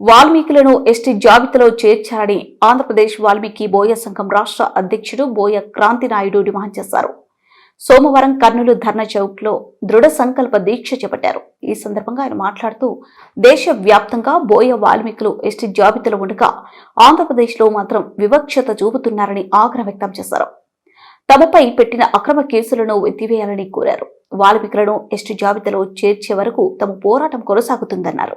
వాల్మీకులను ST జాబితాలో చేర్చారని ఆంధ్రప్రదేశ్ వాల్మీకి బోయ సంఘం రాష్ట్ర అధ్యక్షుడు బోయ క్రాంతి నాయుడు డిమాండ్ చేశారు. సోమవారం కర్నూలు ధర్నా చౌక్లో దృఢ సంకల్ప దీక్ష చేపట్టారు. ఈ సందర్భంగా ఆయన మాట్లాడుతూ దేశవ్యాప్తంగా బోయ వాల్మీకులు ఎస్టీ జాబితాలో ఉండగా ఆంధ్రప్రదేశ్లో మాత్రం వివక్షత చూపుతున్నారని ఆగ్రహం వ్యక్తం చేశారు. తమపై పెట్టిన అక్రమ కేసులను ఎత్తివేయాలని కోరారు. వాల్మీకులను ఎస్టీ జాబితాలో చేర్చే వరకు తమ పోరాటం కొనసాగుతుందన్నారు.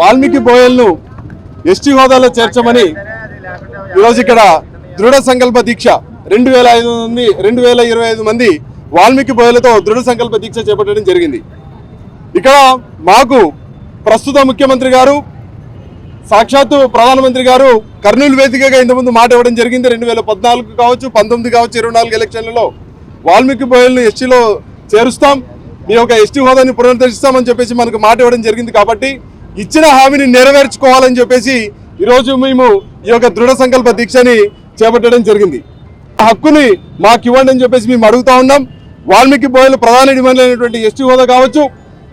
వాల్మీకి! బోయల్ను ఎస్టీ హోదాలో చేర్చమని ఈరోజు ఇక్కడ దృఢ సంకల్ప దీక్ష రెండు వేల ఐదు మంది రెండు వేల ఇరవై ఐదు మంది వాల్మీకి బోయలతో దృఢ సంకల్ప దీక్ష చేపట్టడం జరిగింది. ఇక్కడ మాకు ప్రస్తుత ముఖ్యమంత్రి గారు సాక్షాత్తు ప్రధానమంత్రి గారు కర్నూలు వేదికగా ఇంతకుముందు మాట ఇవ్వడం జరిగింది. రెండు వేల పద్నాలుగు కావచ్చు పంతొమ్మిది కావచ్చు ఇరవై నాలుగు ఎలక్షన్లలో వాల్మీకి బోయల్ని ఎస్టీలో చేరుస్తాం. మీ యొక్క ఎస్టీ హోదాని పునరుద్ధరిస్తామని చెప్పేసి మనకు మాట ఇవ్వడం జరిగింది కాబట్టి ఇచ్చిన హామీని నెరవేర్చుకోవాలని చెప్పేసి ఈరోజు మేము ఈ యొక్క దృఢ సంకల్ప దీక్షని చేపట్టడం జరిగింది. ఆ హక్కుని మాకు ఇవ్వండి అని చెప్పేసి మేము అడుగుతా ఉన్నాం. వాల్మీకి బోయలు ప్రధాన డిమాండ్ అయినటువంటి ఎస్టీ హోదా కావచ్చు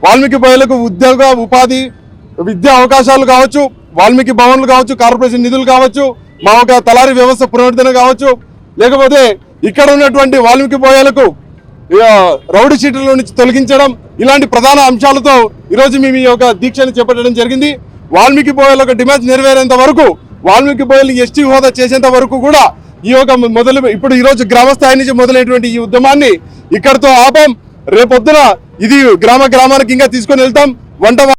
వాల్మీకి బోయలకు ఉద్యోగ ఉపాధి విద్యా అవకాశాలు కావచ్చు వాల్మీకి భవన్లు కావచ్చు కార్పొరేషన్ నిధులు కావచ్చు మా ఒక తలారి వ్యవస్థ పునరుద్ధరణ కావచ్చు లేకపోతే ఇక్కడ ఉన్నటువంటి వాల్మీకి బోయలకు రౌడీ సీట్ల నుంచి తొలగించడం ఇలాంటి ప్రధాన అంశాలతో ఈరోజు మేము ఈ యొక్క దీక్షను చేపట్టడం జరిగింది. వాల్మీకి బోయల్ యొక్క డిమాండ్ నెరవేరేంత వరకు వాల్మీకి బోయల్ ఎస్టీ హోదా చేసేంత వరకు కూడా ఈ యొక్క మొదలు ఇప్పుడు ఈరోజు గ్రామ స్థాయి నుంచి మొదలైనటువంటి ఈ ఉద్యమాన్ని ఇక్కడితో ఆపం. రేపొద్దున ఇది గ్రామ గ్రామానికి ఇంకా తీసుకొని వెళ్తాం. వంట